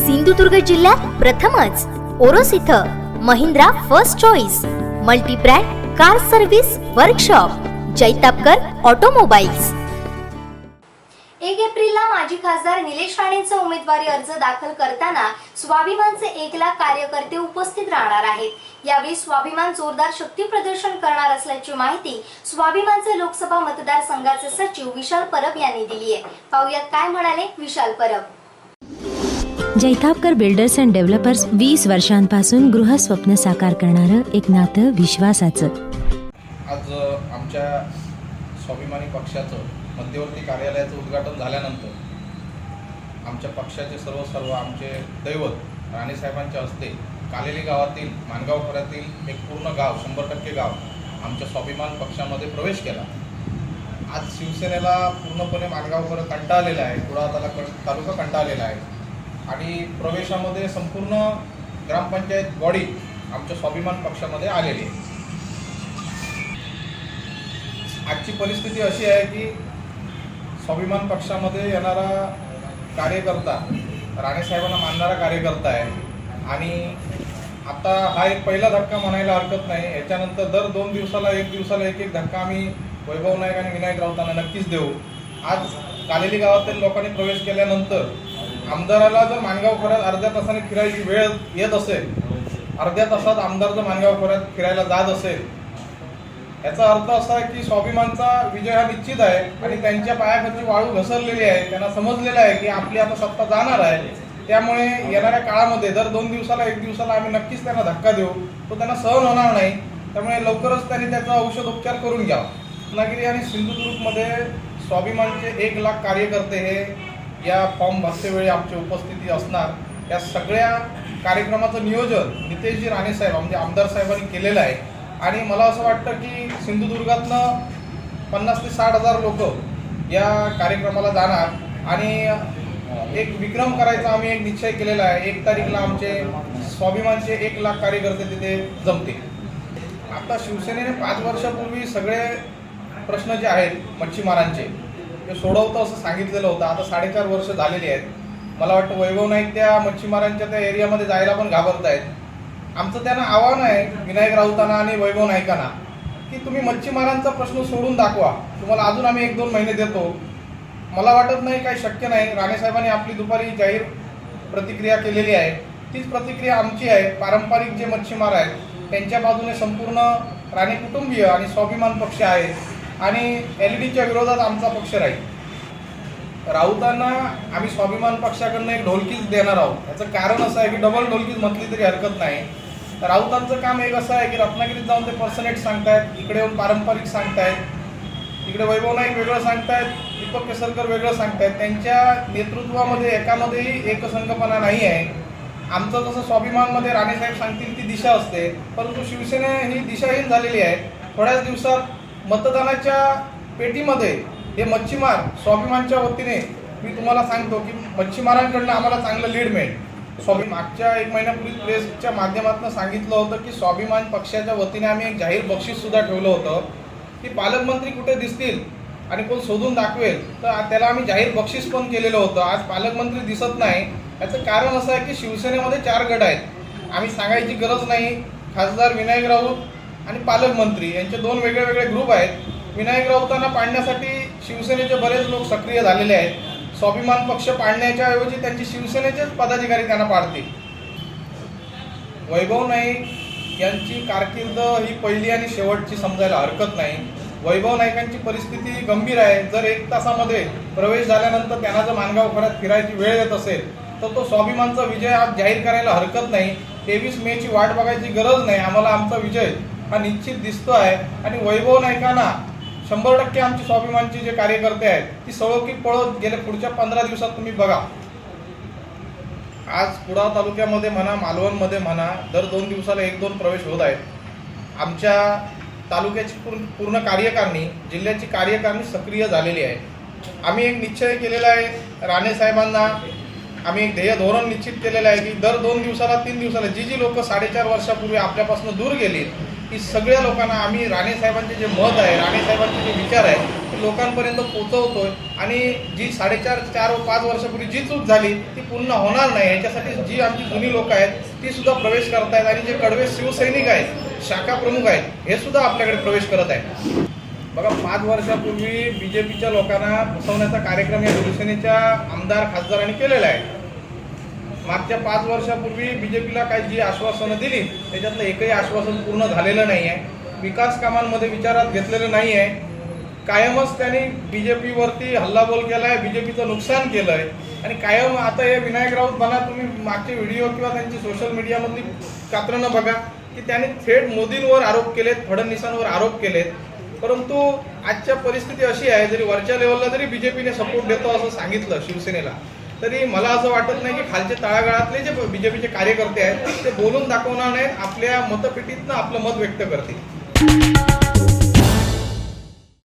सिंधुदुर्ग जिल्ह्यात प्रथमच ओरोस इथं Mahindra first choice multibrand car service workshop Jaitapkar automobiles. एक एप्रिलला माजी खासदार निलेश राणेंचा उमेदवारी अर्ज दाखल करताना स्वाभिमानचे एक लाख कार्यकर्ते उपस्थित राहणार आहेत. यावेळी स्वाभिमान जोरदार शक्ती प्रदर्शन करणार असल्याची माहिती स्वाभिमानचे लोकसभा मतदारसंघाचे सचिव विशाल परब यांनी दिली आहे पाहुयात काय म्हणाले Vishal Parab. Jaitapkar builders and developers वीस वर्षांपासून गृहस्वप्न साकार करणारं एक नातं विश्वासाचं. आज आमच्या स्वाभिमानी पक्षाचं मध्यवर्ती कार्यालयाचं उद्घाटन झाल्यानंतर आमच्या पक्षाचे सर्व सर्व आमचे दैवत राणेसाहेबांच्या हस्ते कालेली गावातील माणगाव खोऱ्यातील एक पूर्ण गाव शंभर टक्के गाव आमच्या स्वाभिमान पक्षामध्ये प्रवेश केला. आज शिवसेनेला पूर्णपणे माणगाव खोरं कंटाळलेलं आहे कुडा तालुका तालुका कंटाळलेला आहे. आणि प्रवेशामध्ये संपूर्ण ग्रामपंचायत बॉडी आमच्या स्वाभिमान पक्षामध्ये आलेली आहे. आजची परिस्थिती अशी आहे की स्वाभिमान पक्षामध्ये येणारा कार्यकर्ता राणेसाहेबांना मानणारा कार्यकर्ता आहे. आणि आता हा एक पहिला धक्का म्हणायला हरकत नाही. याच्यानंतर दर दोन दिवसाला एक दिवसाला एक एक धक्का आम्ही वैभव नाईक आणि विनायक राऊतांना नक्कीच देऊ. आज कालेली गावातील लोकांनी प्रवेश केल्यानंतर आमदाराला जर माणगाव खोऱ्यात अर्ध्या तासाने फिरायची वेळ येत असेल अर्ध्या तासात आमदार जर माणगाव खोऱ्यात फिरायला जात असेल याचा अर्थ असा आहे की स्वाभिमानचा विजय हा निश्चित आहे आणि त्यांच्या पायाखाली वाळू घसरलेली आहे त्यांना समजलेलं आहे की आपली आता सत्ता जाणार आहे. त्यामुळे येणाऱ्या काळामध्ये दर दोन दिवसाला एक दिवसाला आम्ही नक्कीच त्यांना धक्का देऊ. तो त्यांना सहन होणार नाही. त्यामुळे लवकरच त्यांनी त्याचा औषध उपचार करून घ्यावा. रत्नागिरी आणि सिंधुदुर्गमध्ये स्वाभिमानचे एक लाख कार्यकर्ते हे या फॉर्म भरतेवेळी आमची उपस्थिती असणार. या सगळ्या कार्यक्रमाचं नियोजन नितेशजी राणेसाहेब म्हणजे आमदार साहेबांनी केलेलं आहे. आणि मला असं वाटतं की सिंधुदुर्गातनं पन्नास ते साठ हजार लोक या कार्यक्रमाला जाणार. आणि एक विक्रम करायचा आम्ही एक निश्चय केलेला आहे. एक तारीखला आमचे स्वाभिमानचे एक लाख कार्यकर्ते तिथे जमतील. आता शिवसेनेने पाच वर्षापूर्वी सगळे प्रश्न जे आहेत मच्छीमारांचे ते सोडवतं असं सांगितलेलं होतं. आता साडेचार वर्ष झालेली आहेत. मला वाटतं वैभव नाईक त्या मच्छीमारांच्या त्या एरियामध्ये जायला पण घाबरत आहेत आमचं त्यांना आव्हान आहे विनायक राऊतांना आणि वैभव नाईकांना की तुम्ही मच्छीमारांचा प्रश्न सोडून दाखवा. तुम्हाला अजून आम्ही एक दोन महिने देतो. मला वाटत नाही काही शक्य नाही. राणेसाहेबांनी आपली दुपारी जाहीर प्रतिक्रिया केलेली आहे. तीच प्रतिक्रिया आमची आहे. पारंपरिक जे मच्छीमार आहेत त्यांच्या बाजूने संपूर्ण राणे कुटुंबीय आणि स्वाभिमान पक्ष आहे. आणि एल डीच्या विरोधात आमचा पक्ष राहील. राऊतांना आम्ही स्वाभिमान पक्षाकडनं एक ढोलकीच देणार आहोत. याचं कारण असं आहे की डबल ढोलकीच म्हटली तरी हरकत नाही. राऊतांचं काम एक असं आहे की रत्नागिरीत जाऊन ते पर्सनेट सांगतायत इकडे येऊन पारंपरिक सांगतायत इकडे वैभव नाईक वेगळं सांगतायत दीपक केसरकर वेगळं सांगतायत. त्यांच्या नेतृत्वामध्ये एकामध्येही एकसंघपणा नाही आहे. आमचं जसं स्वाभिमानमध्ये राणेसाहेब सांगतील ती दिशा असते. परंतु शिवसेना ही दिशाहीन झालेली आहे. थोड्याच दिवसात मतदानाच्या पेटीमध्ये हे मच्छीमार स्वाभिमानच्या वतीने मी तुम्हाला सांगतो की मच्छीमारांकडनं आम्हाला चांगलं लीड मिळेल. स्वाभी मागच्या एक महिन्यापूर्वी प्रेसच्या माध्यमातून सांगितलं होतं की स्वाभिमान पक्षाच्या वतीने आम्ही एक जाहीर बक्षीस सुद्धा ठेवलं होतं. की पालकमंत्री कुठे दिसतील आणि कोण शोधून दाखवेल तर त्याला आम्ही जाहीर बक्षीस पण केलेलं होतं. आज पालकमंत्री दिसत नाही. याचं कारण असं आहे की शिवसेनेमध्ये चार गट आहेत. आम्ही सांगायची गरज नाही. खासदार विनायक राऊत आणि पालकमंत्री यांचे दोन वेगळे वेगळे ग्रुप आहेत. विनायक राऊतांना पाडण्यासाठी शिवसेनेचे बरेच लोक सक्रिय झालेले आहेत. स्वाभिमान पक्ष पाडण्याच्या ऐवजी त्यांची शिवसेनेचेच पदाधिकारी त्यांना पाडतील. वैभव नाईक यांची कारकीर्द ही पहिली आणि शेवटची समजायला हरकत नाही. वैभव नाईकांची परिस्थिती गंभीर आहे. जर एक तासामध्ये प्रवेश झाल्यानंतर त्यांना जर मानगाव खोऱ्यात फिरायची वेळ येत असेल तर तो स्वाभिमानचा विजय आज जाहीर करायला हरकत नाही. तेवीस मेची वाट बघायची गरज नाही. आम्हाला आमचा विजय हा निश्चित दिसतो आहे. आणि वैभव नाईकांना शंभर टक्के आमचे स्वाभिमानचे जे कार्यकर्ते आहेत ती सळोकी पळत गेले पुढच्या पंधरा दिवसात तुम्ही बघा. आज कुडाळ तालुक्यामध्ये म्हणा मालवणमध्ये म्हणा दर दोन दिवसाला एक दोन प्रवेश होत आहेत. आमच्या तालुक्याची पूर्ण पूर्ण कार्यकारिणी जिल्ह्याची कार्यकारिणी सक्रिय झालेली आहे. आम्ही एक निश्चय केलेला आहे राणे साहेबांना. आम्ही एक ध्येय धोरण निश्चित केलेलं आहे की दर दोन दिवसाला तीन दिवसाला जी जी लोक साडेचार वर्षापूर्वी आपल्यापासून दूर गेली की सगळ्या लोकांना आम्ही राणे साहेबांचे जे मत आहे राणे साहेबांचे जे विचार आहे ते लोकांपर्यंत पोचवतोय आणि जी साडेचार चार व पाच वर्षापूर्वी जी चूक झाली ती पुन्हा होणार नाही. याच्यासाठी जी आमची जुनी लोक आहेत ती सुद्धा प्रवेश करतायत. आणि जे कडवे शिवसैनिक आहेत शाखा प्रमुख आहेत हे सुद्धा आपल्याकडे प्रवेश करत आहेत. बघा पाच वर्षापूर्वी बी जे पीच्या लोकांना फसवण्याचा कार्यक्रम या शिवसेनेच्या आमदार खासदारांनी केलेला आहे. मागच्या पाच वर्षापूर्वी बी जे पीला काही जी आश्वासनं दिली त्याच्यातलं एकही आश्वासन पूर्ण झालेलं नाही आहे विकास कामांमध्ये विचारात घेतलेलं नाही आहे कायमच त्यांनी बी जे पीवरती हल्लाबोल केला आहे बी जे पीचं नुकसान केलं आहे आणि कायम आता हे विनायक राऊत बघा तुम्ही मागचे व्हिडिओ किंवा त्यांची सोशल मीडियामधली कात्रणं बघा की त्यांनी थेट मोदींवर आरोप केलेत फडणवीसांवर आरोप केलेत. परंतु आजच्या परिस्थिती अशी आहे जरी वरच्या लेवलला जरी बीजेपीने सपोर्ट देतो असं सांगितलं शिवसेनेला. तरी मला असं वाटत नाही की खालचे तळागाळातले जे बीजेपीचे कार्यकर्ते आहेत ते बोलून दाखवणार नाहीत आपल्या मतपेटीतनं आपलं मत व्यक्त करतील.